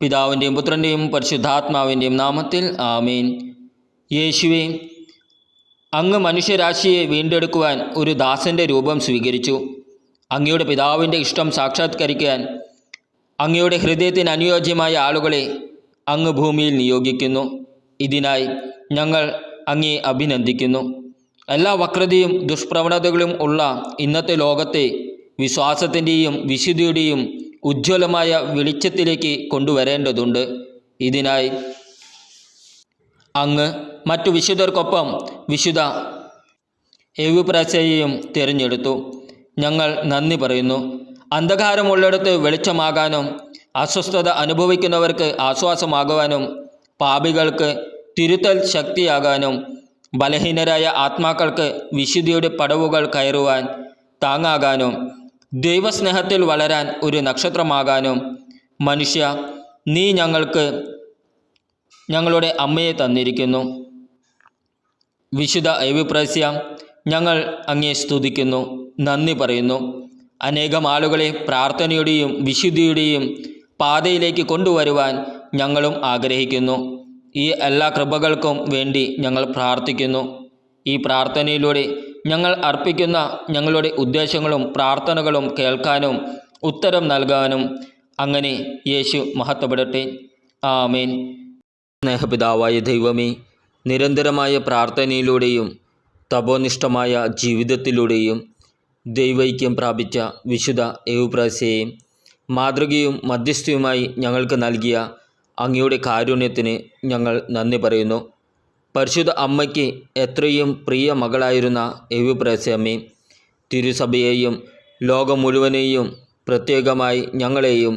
പിതാവിന്റെയും പുത്രന്റെയും പരിശുദ്ധാത്മാവിന്റെയും നാമത്തിൽ ആമീൻ. യേശുവെ അങ്ങ് മനുഷ്യരാശിയെ വീണ്ടെടുക്കുവാൻ ഒരു ദാസന്റെ രൂപം സ്വീകരിച്ചു. അങ്ങയുടെ പിതാവിന്റെ ഇഷ്ടം സാക്ഷാത്കരിക്കാൻ അങ്ങയുടെ ഹൃദയത്തിന് അനുയോജ്യമായ ആളുകളെ അങ്ങ് ഭൂമിയിൽ നിയോഗിക്കുന്നു. ഇതിനായി ഞങ്ങൾ അങ്ങേ അഭിനന്ദിക്കുന്നു. എല്ലാ വക്രതയും ദുഷ്പ്രവണതകളും ഉള്ള ഇന്നത്തെ ലോകത്തെ വിശ്വാസത്തിന്റെയും വിശുദ്ധിയുടെയും ഉജ്ജ്വലമായ വെളിച്ചത്തിലേക്ക് കൊണ്ടുവരേണ്ടതുണ്ട്. ഇതിനായി അങ്ങ് മറ്റു വിശുദ്ധർക്കൊപ്പം വിശുദ്ധ എവുപ്രാശയെയും തിരഞ്ഞെടുത്തു. ഞങ്ങൾ നന്ദി പറയുന്നു. അന്ധകാരമുള്ളിടത്ത് വെളിച്ചമാകാനും അസ്വസ്ഥത അനുഭവിക്കുന്നവർക്ക് ആശ്വാസമാകുവാനും പാപികൾക്ക് തിരുത്തൽ ശക്തിയാകാനും ബലഹീനരായ ആത്മാക്കൾക്ക് വിശുദ്ധിയുടെ പടവുകൾ കയറുവാൻ താങ്ങാകാനും ദൈവസ്നേഹത്തിൽ വളരാൻ ഒരു നക്ഷത്രമാകാനും മനുഷ്യ നീ ഞങ്ങൾക്ക് ഞങ്ങളുടെ അമ്മയെ തന്നിരിക്കുന്നു. വിശുദ്ധ ഐവിപ്രസ്യ ഞങ്ങൾ അങ്ങേ സ്തുതിക്കുന്നു നന്ദി പറയുന്നു. അനേകം ആളുകളെ പ്രാർത്ഥനയുടെയും വിശുദ്ധിയുടെയും പാതയിലേക്ക് കൊണ്ടുവരുവാൻ ഞങ്ങളും ആഗ്രഹിക്കുന്നു. ഈ എല്ലാ കൃപകൾക്കും വേണ്ടി ഞങ്ങൾ പ്രാർത്ഥിക്കുന്നു. ഈ പ്രാർത്ഥനയിലൂടെ ഞങ്ങൾ അർപ്പിക്കുന്ന ഞങ്ങളുടെ ഉദ്ദേശങ്ങളും പ്രാർത്ഥനകളും കേൾക്കാനും ഉത്തരം നൽകാനും അങ്ങനെ യേശു മഹത്വപ്പെടട്ടെ. ആമേൻ. സ്നേഹപിതാവായ ദൈവമേ നിരന്തരമായ പ്രാർത്ഥനയിലൂടെയും തപോനിഷ്ഠമായ ജീവിതത്തിലൂടെയും ദൈവൈക്യം പ്രാപിച്ച വിശുദ്ധ ഏവുപ്രാസയെയും മാതൃകയും മധ്യസ്ഥയുമായി ഞങ്ങൾക്ക് നൽകിയ അങ്ങയുടെ കാരുണ്യത്തിന് ഞങ്ങൾ നന്ദി പറയുന്നു. പരിശുദ്ധ അമ്മയ്ക്ക് എത്രയും പ്രിയ മകളായിരുന്ന എവുപ്രാസയമ്മേ തിരുസഭയെയും ലോകം മുഴുവനെയും പ്രത്യേകമായി ഞങ്ങളെയും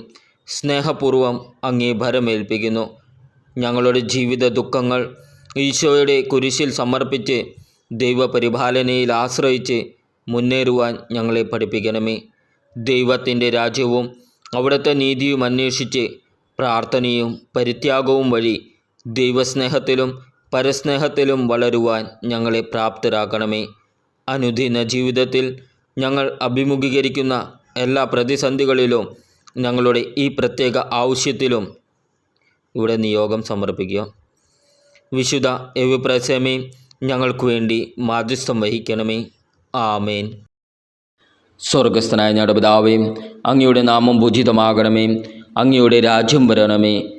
സ്നേഹപൂർവം അങ്ങേ ഭരമേൽപ്പിക്കുന്നു. ഞങ്ങളുടെ ജീവിത ദുഃഖങ്ങൾ ഈശോയുടെ കുരിശിൽ സമർപ്പിച്ച് ദൈവപരിപാലനയിൽ ആശ്രയിച്ച് മുന്നേറുവാൻ ഞങ്ങളെ പഠിപ്പിക്കണമേ. ദൈവത്തിന്റെ രാജ്യവും അവിടുത്തെ നീതിയും അന്വേഷിച്ച് പ്രാർത്ഥനയും പരിത്യാഗവും വഴി ദൈവസ്നേഹത്തിലും പരസ്നേഹത്തിലും വളരുവാൻ ഞങ്ങളെ പ്രാപ്തരാക്കണമേ. അനുദിന ജീവിതത്തിൽ ഞങ്ങൾ അഭിമുഖീകരിക്കുന്ന എല്ലാ പ്രതിസന്ധികളിലും ഞങ്ങളുടെ ഈ പ്രത്യേക ആവശ്യത്തിലും ഇവിടെ നിയോഗം സമർപ്പിക്കുക. വിശുദ്ധ എവിപ്രസമേ ഞങ്ങൾക്ക് വേണ്ടി മാധ്യസ്ഥം വഹിക്കണമേ. ആമേൻ. സ്വർഗസ്ഥനായ ഞങ്ങളുടെ അങ്ങയുടെ നാമം പൂജിതമാകണമേ. അങ്ങയുടെ രാജ്യം വരണമേ.